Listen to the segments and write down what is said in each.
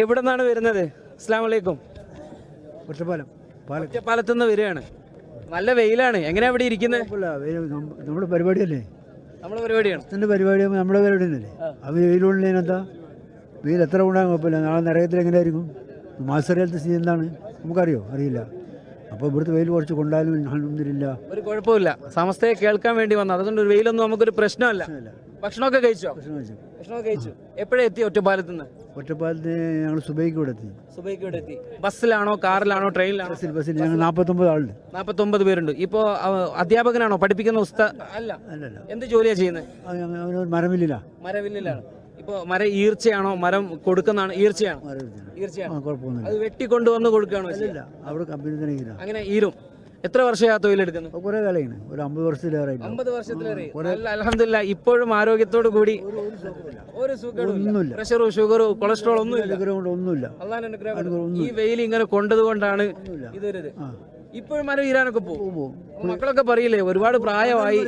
എവിടെ നിന്നാണ് വരുന്നത്? അസ്സാം വലൈക്കും ഒറ്റപ്പാലം പാലം ഒറ്റപ്പാലത്ത് നിന്ന് വരികയാണ്. നല്ല വെയിലാണ്. എങ്ങനെയാ ഇവിടെ ഇരിക്കുന്നത് നമ്മുടെ പരിപാടിയല്ലേ? നമ്മളെ പരിപാടിയാണ്. ഇതിന്റെ പരിപാടി നമ്മുടെ പരിപാടിയല്ലേ അവർ വെയിലുള്ളതിനെന്താ വെയിൽ എത്ര ഉണ്ടാകും കുഴപ്പമില്ല. നാളെ നരകത്തിൽ എങ്ങനെയായിരിക്കും? മാസറിയാലത്തെ സ്ഥിതി എന്താണ്? നമുക്കറിയോ? അറിയില്ല. അപ്പോൾ ഇവിടുത്തെ വെയിൽ കുറച്ച് കൊണ്ടാലും ഒന്നുമില്ല ഒരു കുഴപ്പമില്ല. സമസ്തയെ കേൾക്കാൻ വേണ്ടി വന്നു. അതുകൊണ്ട് ഒരു വെയിലൊന്നും നമുക്കൊരു പ്രശ്നമല്ല. ഭക്ഷണമൊക്കെ കഴിച്ചോ? ഭക്ഷണമൊക്കെ കഴിച്ചു. എപ്പോഴേ എത്തി ഒറ്റപ്പാലത്ത് നിന്ന് ഒറ്റപ്പാലത്ത് ഞങ്ങൾ സുബൈക്ക് ഇവിടെ എത്തി. സുബൈക്ക് ഇവിടെ എത്തി. ബസ്സിലാണോ കാറിലാണോ ട്രെയിനിലാണോ? ബസ്സിൽ ബസ്സിൽ. ഞങ്ങൾ നാൽപ്പത്തൊമ്പത് ആളുണ്ട്. നാൽപ്പത്തൊമ്പത് പേരുണ്ട്. ഇപ്പോ അധ്യാപകനാണോ? പഠിപ്പിക്കുന്ന ഉസ്ത അല്ല. അല്ലല്ല എന്ത് ജോലിയാ ചെയ്യുന്നത് അത് ഞങ്ങൾ അവനൊരു മരവില്ലിലാണ് ഇപ്പോൾ മരം ഈർച്ചയാണോ? മരം കൊടുക്കുന്നതാണ് ഈർച്ചയാണോ? മരമില്ല ഈർച്ചയാണ്? കുഴപ്പമൊന്നുമില്ല. അത് വെട്ടിക്കൊണ്ടുവന്ന് കൊടുക്കുകയാണോ ചെയ്യുക? ഇല്ല അവിടെ കമ്പനി തന്നെ ഇല്ല അങ്ങനെ ഈരും. എത്ര വർഷമായി കുറേ കാലമാണ് ഒരു അമ്പത് വർഷത്തിലേറെ ആയിട്ടുണ്ട്. അമ്പത് വർഷത്തിലേറെ. അലഹമില്ല ഇപ്പോഴും ആരോഗ്യത്തോട് കൂടി ഒരു ഒന്നുമില്ല. പ്രഷറും ഷുഗറും കൊളസ്ട്രോൾ ഒന്നും ഇല്ല അനുഗ്രഹം ഒന്നുമില്ല. അനുഗ്രഹം ഈ വെയിൽ ഇങ്ങനെ കൊണ്ടതുകൊണ്ടാണ് ഇതൊരു ഇപ്പോഴും മരം ഈരാനൊക്കെ പോകും. മക്കളൊക്കെ പറയില്ലേ ഒരുപാട് പ്രായമായി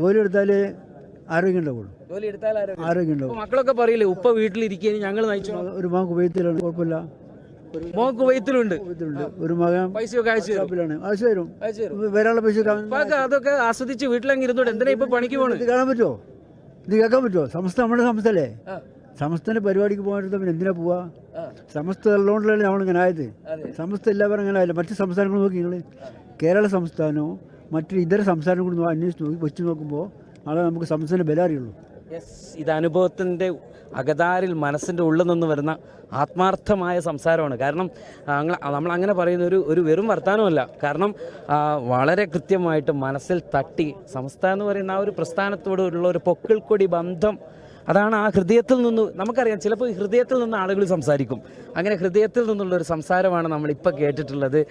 ജോലി ആരോഗ്യം ഉണ്ടാവുള്ളൂ. ജോലി എടുത്താൽ ആരോഗ്യം ഉണ്ടാവും മക്കളൊക്കെ പറയില്ലേ ഉപ്പ വീട്ടിലിരിക്കുകയും ഞങ്ങൾ നയിച്ചു ഒരു മാങ്ങ് ഉപയോഗത്തിലാണ് കുഴപ്പമില്ല. വയറ്റിലുണ്ട് കുവൈത്തിലുണ്ട്. ഒരു മകൻ പൈസയൊക്കെ അയച്ചു തരും. ഷോപ്പിലാണ്. ആവശ്യം വരും അയച്ചു തരും. വരാനുള്ള പൈസ കാണാൻ ഉപ്പാക്ക് അതൊക്കെ ആസ്വദിച്ച് വീട്ടിലങ്ങ് ഇരുന്നോട്ട് എന്തിനാ ഇപ്പൊ പണിക്ക് പോകണം കാണാൻ പറ്റുമോ ഇത് കേൾക്കാൻ പറ്റുമോ സമസ്ത നമ്മുടെ സമസ്തല്ലേ? ആ. സമസ്തന്റെ പരിപാടിക്ക് പോകാൻ പിന്നെ എന്തിനാ പോവാ. സമസ്ത ഉള്ളതുകൊണ്ടല്ലേ നമ്മളിങ്ങനെ ആയത്. സമസ്ത എല്ലാവരും അങ്ങനെ ആയില്ല. മറ്റു സംസ്ഥാനങ്ങൾ നോക്കി നിങ്ങൾ കേരള സംസ്ഥാനവും മറ്റു ഇതര സംസ്ഥാനങ്ങൾ കൂടി നോ- അന്വേഷിച്ച് നോക്കി വെച്ച് നോക്കുമ്പോൾ നാളെ നമുക്ക് സംസ്ഥാന ബല അറിയുള്ളൂ യെസ് ഇത് അനുഭവത്തിന്റെ അകതാരിൽ മനസ്സിന്റെ ഉള്ളിൽ നിന്ന് വരുന്ന ആത്മാർത്ഥമായ സംസാരമാണ്. കാരണം നമ്മൾ അങ്ങനെ പറയുന്ന ഒരു ഒരു വെറും വർത്തമാനമല്ല കാരണം വളരെ കൃത്യമായിട്ട് മനസ്സിൽ തട്ടി സംസ്ഥാനം എന്ന് പറയുന്ന ആ ഒരു പ്രസ്ഥാനത്തോടുള്ള ഒരു പൊക്കിൾക്കൊടി ബന്ധം അതാണ് ആ ഹൃദയത്തിൽ നിന്ന് നമുക്കറിയാം ചിലപ്പോൾ ഹൃദയത്തിൽ നിന്ന് ആളുകൾ സംസാരിക്കും. അങ്ങനെ ഹൃദയത്തിൽ നിന്നുള്ള ഒരു സംസാരമാണ് നമ്മളിപ്പോൾ കേട്ടിട്ടുള്ളത്.